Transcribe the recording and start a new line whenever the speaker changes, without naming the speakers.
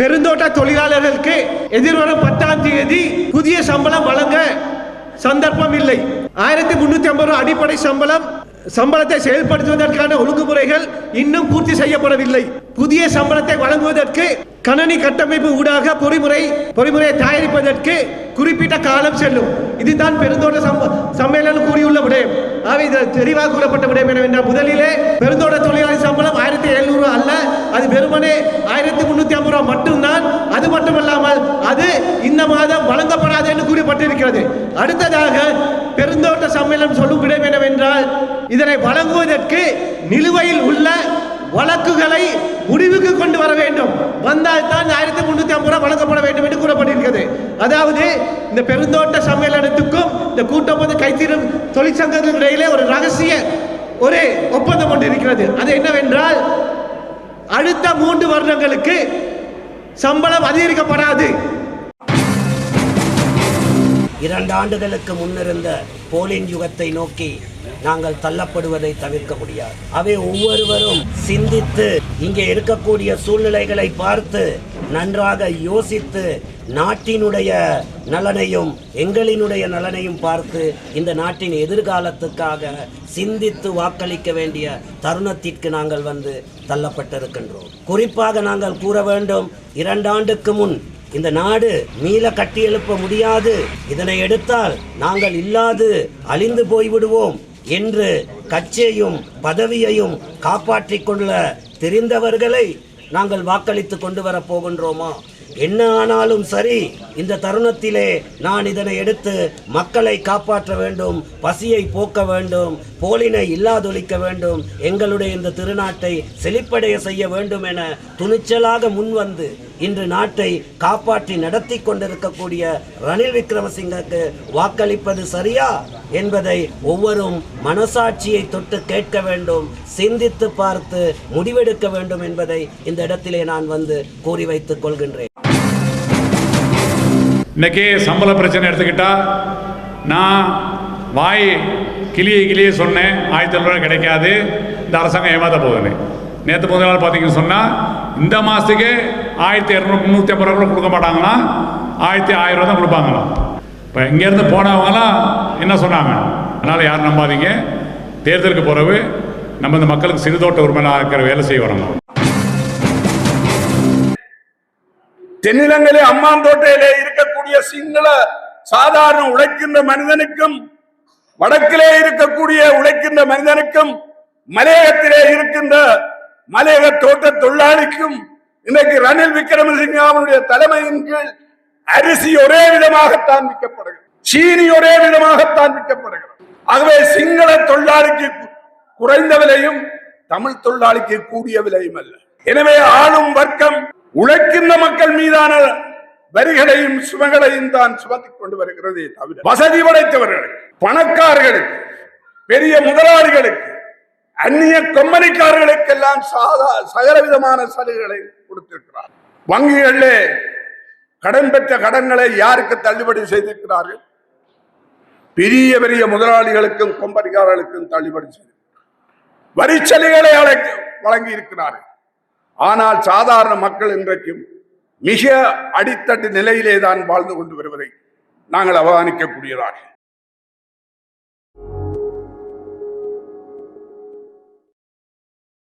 பெருந்தோட்ட தொழிலாளர்களுக்கு எதிர்வரும் பத்தாம் தேதி புதிய சம்பளம் வழங்க சந்தர்ப்பம் இல்லை. ஆயிரத்தி முன்னூத்தி ஐம்பது ரூபாய் அடிப்படை சம்பளம் சம்பளத்தை செயல்படுத்துவதற்கான ஒழுங்குமுறைகள் இன்னும் பூர்த்தி செய்யப்படவில்லை. புதிய சம்பளத்தை வழங்குவதற்கு கணனி கட்டமைப்பு ஊடாக பொறிமுறை பொறிமுறையை தயாரிப்பதற்கு குறிப்பிட்ட காலம் செல்லும். இதுதான் பெருந்தோட்ட சம்மேளனம் கூறியுள்ள விடயம். ஆக இது தெளிவாக கூறப்பட்ட விடயம் என்னவென்றால் முதலிலே பெருந்தோட்ட தொழிலாளி சம்பளம் ஆயிரத்தி எழுநூறு அல்ல வெறுமனே ஆயிரத்தி முன்னூத்தி ஐம்பது ரூபாய் மட்டும்தான். அது மட்டுமல்லாமல் அது இந்த மாதம் வழங்கப்படாது என்று கூறப்பட்டிருக்கிறது. அடுத்ததாக பெருந்தோட்ட சம்மேளனம் சொல்லும் விடம் என்னவென்றால் இதனை வழங்குவதற்கு நிலுவையில் உள்ள வழக்குகளை முடிவுக்கு கொண்டு வர வேண்டும். வந்தால் தான் ஆயிரத்தி முன்னூத்தி ஐம்பது ரூபாய் வழங்கப்பட வேண்டும் என்று கூறப்பட்டிருக்கிறது. அதாவது இந்த பெருந்தோட்ட சம்மேளனத்துக்கும் இந்த கூட்டப்பது கைத்தீரும் தொழிற்சங்கத்தின் இடையிலே ஒரு ரகசிய ஒரு ஒப்பந்தம் ஒன்று இருக்கிறது. அது என்னவென்றால் அடுத்த மூன்று வருடங்களுக்கு சம்பளம் அதிகரிக்கப்படாது.
இரண்டு ஆண்டுகளுக்கு முன்னிருந்த போலின் யுகத்தை நோக்கி நாங்கள் தள்ளப்படுவதை தவிர்க்க முடியாது. அவை ஒவ்வொருவரும் சிந்தித்து இங்கே இருக்கக்கூடிய சூழ்நிலைகளை பார்த்து நன்றாக யோசித்து நாட்டினுடைய நலனையும் எங்களினுடைய நலனையும் பார்த்து இந்த நாட்டின் எதிர்காலத்துக்காக சிந்தித்து வாக்களிக்க வேண்டிய தருணத்திற்கு நாங்கள் வந்து தள்ளப்பட்டிருக்கின்றோம். குறிப்பாக நாங்கள் கூற வேண்டும் இரண்டாண்டுக்கு முன் இந்த நாடு மீள கட்டியெழுப்ப முடியாது. இதனை எடுத்தால் நாங்கள் இல்லாது அழிந்து போய்விடுவோம் என்று கட்சியையும் பதவியையும் காப்பாற்றிக் கொள்ள தெரிந்தவர்களை நாங்கள் வாக்களித்து கொண்டு வர போகின்றோமா? என்ன ஆனாலும் சரி இந்த தருணத்திலே நான் இதனை எடுத்து மக்களை காப்பாற்ற வேண்டும் பசியை போக்க வேண்டும் போலினை இல்லாதொழிக்க வேண்டும் எங்களுடைய இந்த திருநாட்டை செழிப்படைய செய்ய வேண்டும் என துணிச்சலாக முன்வந்து இன்று நாட்டை காப்பாற்றி நடத்தி கொண்டிருக்கக்கூடிய ரணில் விக்ரமசிங்கக்கு வாக்களிப்பது சரியா? என்பதை ஒவ்வொரும் மனசாட்சியை தொட்டு கேட்க வேண்டும். சிந்தித்து பார்த்து முடிவெடுக்க வேண்டும் என்பதை இந்த இடத்திலே நான் வந்து கூறி வைத்துக் கொள்கின்றேன்.
இன்னைக்கு சம்பள பிரச்சனை எடுத்துக்கிட்டா நான் வாய் கிளியை கிளியே சொன்னேன் ஆயிரத்தி ஐநூறுரூவா கிடைக்காது இந்த அரசாங்கம் ஏமாத்த போகுதுன்னு. நேற்று முதல் நாள் பார்த்தீங்கன்னு சொன்னால் இந்த மாதத்துக்கு ஆயிரத்தி இரநூறு முந்நூற்றி ஐம்பது ரூபா கொடுக்க மாட்டாங்களா? ஆயிரத்தி ஆயிரம் ரூபா தான் கொடுப்பாங்களாம். இப்போ இங்கேருந்து போனவங்களாம் என்ன சொன்னாங்க? அதனால் யாரும் நம்பாதீங்க. தேர்தலுக்கு பிறகு நம்ம இந்த மக்களுக்கு சிறுதோட்ட உரிமையாக இருக்கிற வேலை செய்ய வரணும்
தென்னிலங்கையிலே அம்மாந்தோட்டையிலே இருக்கக்கூடிய சிங்கள சாதாரண உழைக்கின்ற மனிதனுக்கும் வடக்கிலே இருக்கக்கூடிய உழைக்கின்ற மனிதனுக்கும் மலையகத்திலே இருக்கின்ற மலையக தோட்ட தொழிலாளிக்கும் இன்னைக்கு ரணில் விக்ரமசிங்காவுடைய தலைமையின் கீழ் அரிசி ஒரே விதமாகத்தான் விற்கப்படுகிறது. சீனி ஒரே விதமாகத்தான் விற்கப்படுகிறது. ஆகவே சிங்கள தொழிலாளிக்கு குறைந்த விலையும் தமிழ் தொழிலாளிக்கு கூடிய விலையும் அல்ல. எனவே ஆளும் வர்க்கம் உழைக்கின்ற மக்கள் மீதான வரிகளையும் சுமைகளையும் தான் சுமத்திக் கொண்டு வருகிறதே தவிர வசதி படைத்தவர்களுக்கு பணக்காரர்களுக்கு பெரிய முதலாளிகளுக்கு அந்நிய கம்பெனிக்காரர்களுக்கெல்லாம் சாதா சகலவிதமான சலுகைகளை கொடுத்திருக்கிறார் வங்கிகளிலே கடன் பெற்ற கடன்களை யாருக்கு தள்ளுபடி செய்திருக்கிறார்கள்? பெரிய பெரிய முதலாளிகளுக்கும் கொம்பனிக்காரர்களுக்கும் தள்ளுபடி செய்து வரிச்சலுகைகளை அழைக்க வழங்கி இருக்கிறார்கள் ஆனால் சாதாரண மக்கள் இன்றைக்கும் மிக அடித்தட்டு நிலையிலே தான் வாழ்ந்து கொண்டு வருவதை நாங்கள் அவதானிக்கக்கூடியதாக